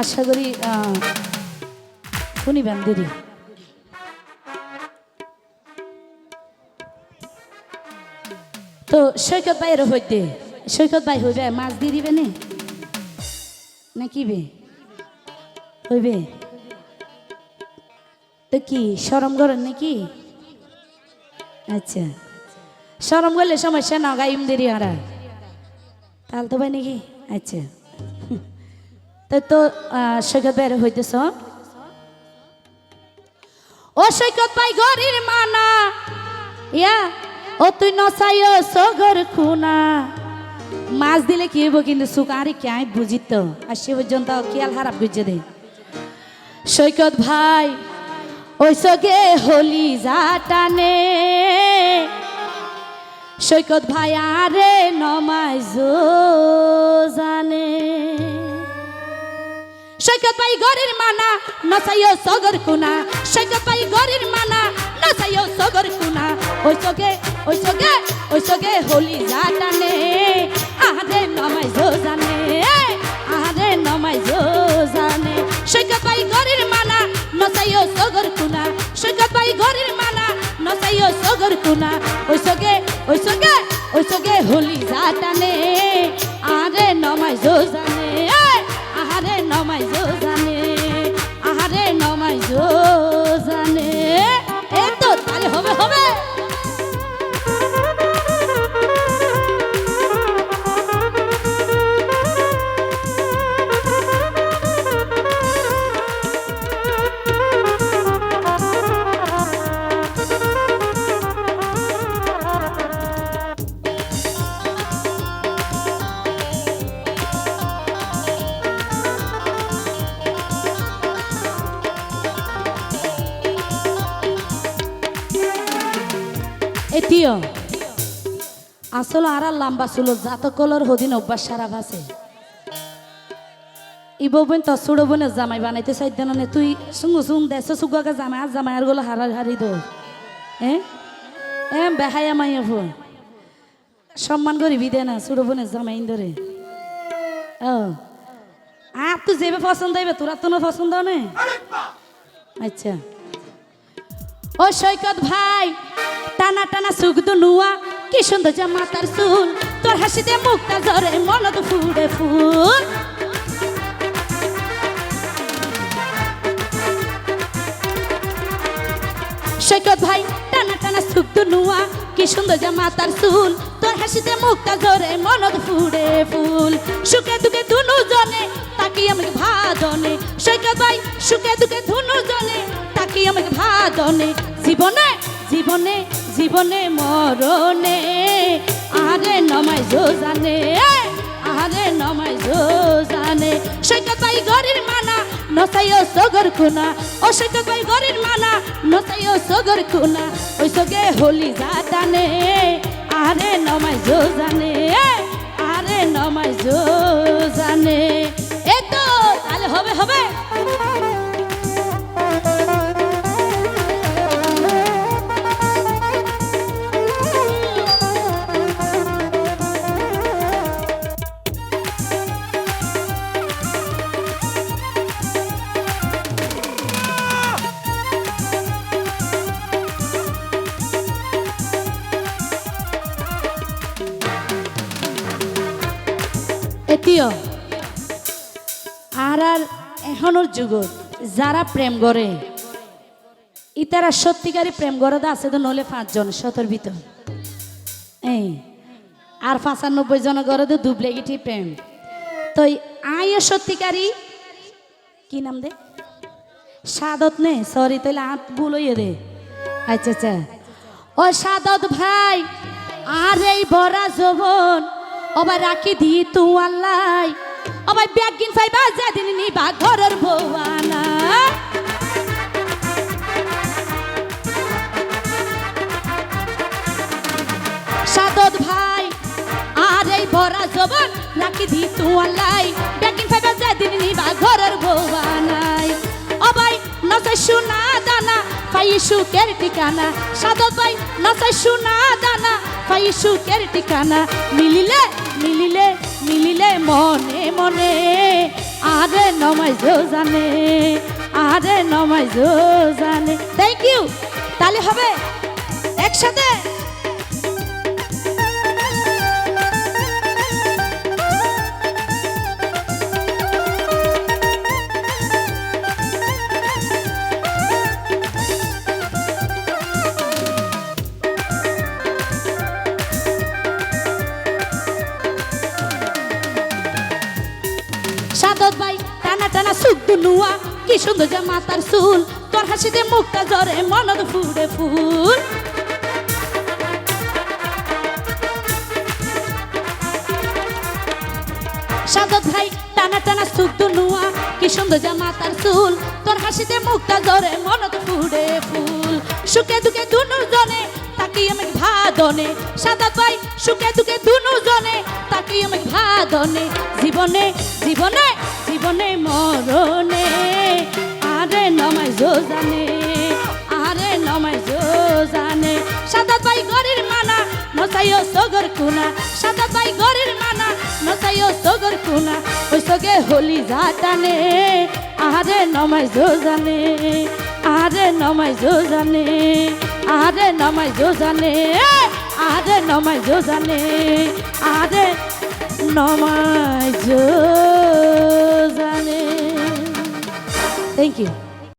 আশা করি শুনিবেন, দেরি। তো সৈকত ভাইয়ের হইতে সৈকত ভাই হইবে, মাছ দিয়ে দিবে নে? না কি বে হইবে? তো কি সরম করেন নাকি? আচ্ছা। সরম করলে সমস্যা না, গাইম দেরি হারা তাহলে তো ভাই নাকি? আচ্ছা। তো তো সৈকত ভাইয়ের হইতেছ ও সৈকত ভাই গরির মানা, ইয়া, ও তুই নসাইও সগর খুনা। মাছ দিলে কি হইব কিন্তু সুখ? আরে কে বুঝি তো? আর সে পর্যন্ত খেয়াল হারাপ বুঝে দে। সৈকত ভাই, ওই সগে হলি জাটানে সৈকত ভাই, আরে নমাই জানে। সৈকত ভাই গরের মানা নসাইও সগর কুনা। সৈকত ভাই গরের মানা নসাইও সগর কুনা। ওই সগে ওই সগে ওই সগে হলি জাটানে আহারে নমাই জানে, আহারে নমাই জানে। সৈকত ভাই গরের মানা নসাইও সগর কুনা। সৈকত ভাই গরের মানা নসাইও সগর কুনা। ওই সগে ওই সগে ওই সগে হলি জাটানে আহারে নমাই জানে। এটিও আসলে আর লম্বা ছিল জাত কলর হদিন অভ্যাস সারা ভাসে। ইবো বোন তো সুড়ো বোনের জামাই বানাইতে চাইতেন না তুই সুঙ্গু সুং দেশ সুগাকে জামাই আর জামাই আরগুলো হারা হারি দো হ্যাঁ এ বেহাই আমাই হব সম্মান করিবি দে না সুড়ো বোনের জামাই ধরে ও। আর তুই যেবে পছন্দ হইবে তোরা তো না পছন্দ নেই? আচ্ছা। ও সৈকত ভাই, টানা টানা সুখ নুয়া কি সুন্দর জামা তার চুল। তোর হাসিতে মুখটা ঝরে মনত ফুড়ে ফুল। সৈকত ভাই, টানা টানা সুখ নুয়া কি সুন্দর জামা তার চুল। তোর হাসিতে মুখটা ঝরে মনত ফুড়ে ফুল। সুখে দুঃখে দুনু জনে তাকি আমাকে ভাজনে। সৈকত ভাই, সুখে দুঃখে ধুনু জনে ভাজনে জীবনে জীবনে জীবনে মরণে। আরে নমাই জানে আরে নমাই জানে সৈকত ভাই গরির মানা নসাইও সগর কুনা ও সৈকত ভাই গরির মানা নসাইও সগর কুনা ওই সগে হলি জানে আরে নমাই জানে আরে নমাই জানে এ তো তাহলে হবে হবে। এটিও আর আর এখনোর যুগত যারা প্রেম করে ইতারা সত্যিকারই প্রেম গড়ে আছে তো নলে পাঁচজন শতর ভিতর এই আর পঁচানব্বই জন গড়ে তো ডুপ্লিকেটই প্রেম তো আইও সত্যিকারী কি নাম দে? সাদত নে? সরি তাহলে হাত বুলইয়ে দে। আচ্ছা আচ্ছা। ও সাদত ভাই আর এই বড়া জবন অবা রাখি দি তু আল্লাই অবাই ব্যাগিন ফাইবা যেদিন নিবা ঘরের বউয়ানা সাদত ভাই, আর এই বড়া জবন রাখি দি তু আল্লাই ব্যাগিন ফাইবা যেদিন নিবা ঘরের বউয়ানাই অবাই নসে সোনা দানা পাই সুখের ঠিকানা। সাদত ভাই নসে সোনা দানা পাই সুখের ঠিকানা। মিলিলে মিলিলে মিলিলে মনে মনে। আরে নমাইজ জানে আরে নমাই জানে থ্যাংক ইউ তাহলে হবে একসাথে। নুয়া কি সুন্দর যে মাতার চুল, তোর হাসিতে মুখটা জরে মনত ফুড়ে ফুল। সাদত ভাই, টানা টানা সুখ নুয়া কি সুন্দর যে মাতার চুল, তোর হাসিতে মুখটা জরে মনত ফুড়ে ফুল। সুখে দুঃখে দুনু জনে তাকি আমি ভাদনে সাদত ভাই, সুখে দুঃখে দুনু জনে তাকি আমি ভাদনে। জীবনে জীবনে জীবনে মরণে, আরে নমাই জানে আরে নমাই জানে সাদা পাই গরির মানা নসাইও সগর কুনা। সাদা পাই গরির মানা নসাইও সগর কুনা। ওই সগে হলি জাটানে আরে নমাই জানে আরে নমাই জানে আরে নমাই জানে আরে নমাই জানে আরে নমাই জানে থ্যাংক ইউ